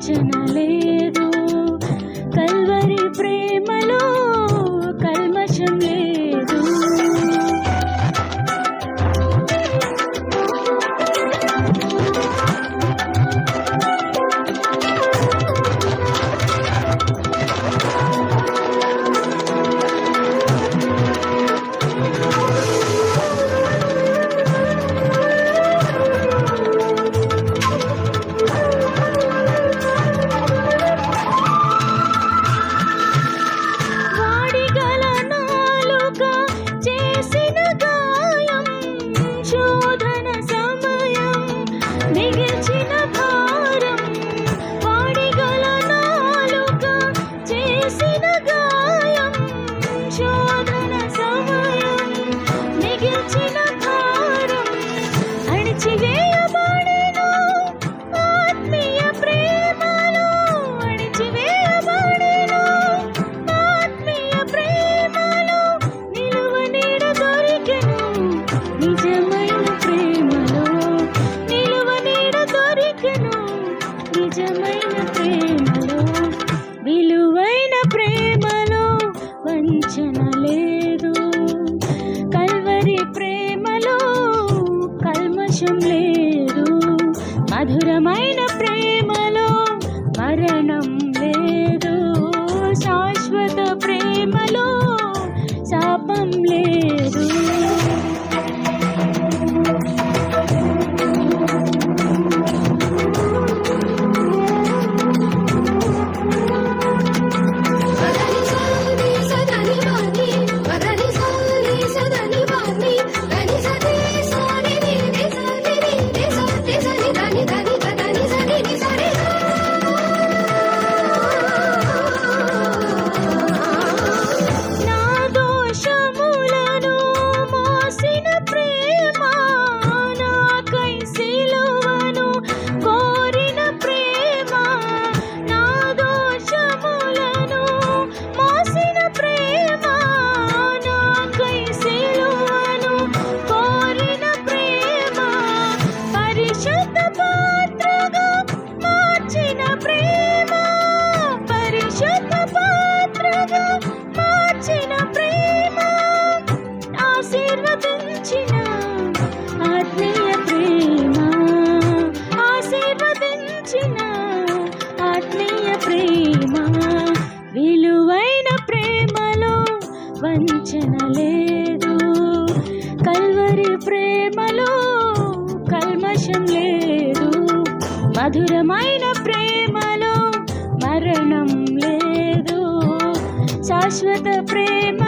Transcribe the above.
யோச்சனாலே ప్రేమలో వంచన లేదు. కల్వరి ప్రేమలో కల్మషం లేదు. మధురమైన ప్రేమలో మరణం లేదు. శాశ్వత ప్రేమలో శాపం లేదు. వంచనలేదు కల్వరి ప్రేమలో కల్మషం లేదు. మధురమైన ప్రేమలో మరణం లేదు. శాశ్వత ప్రేమ